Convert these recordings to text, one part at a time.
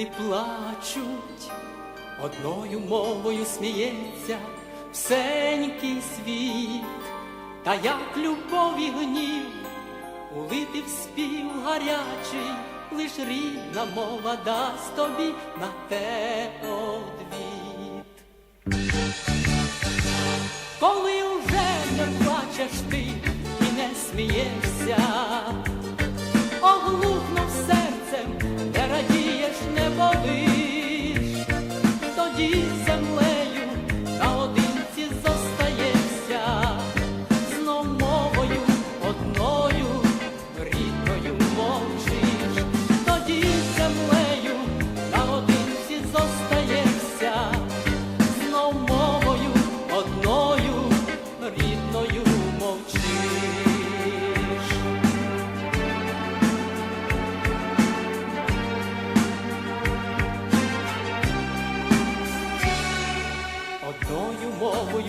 люди плачуть, одною мовою сміється всенький світ, та як любов і гнів, улити в спів гарячий, лиш рідна мова дасть тобі на те одвіт.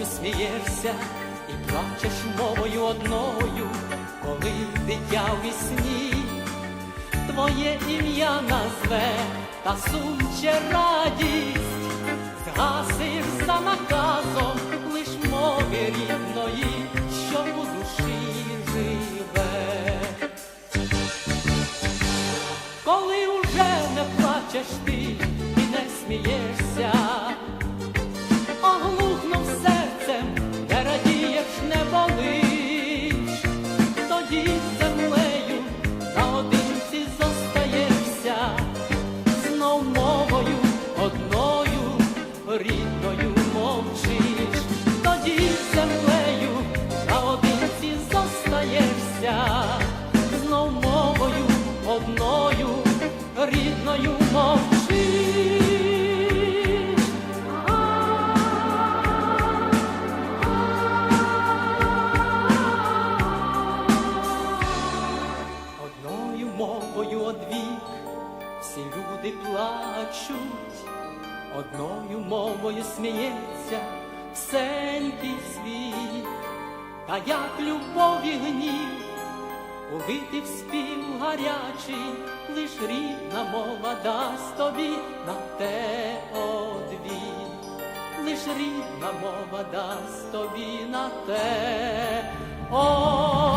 Мовою смієшся і плачеш мовою одною, коли дитя в вісні. Твоє ім'я назве та сумче мовою одвік. Всі люди плачуть, одною мовою сміється всенький світ, та як любов і гнів, улити в спів гарячий, лиш рідна мова дасть тобі на те одвіт, лиш рідна мова дасть тобі на те одвіт.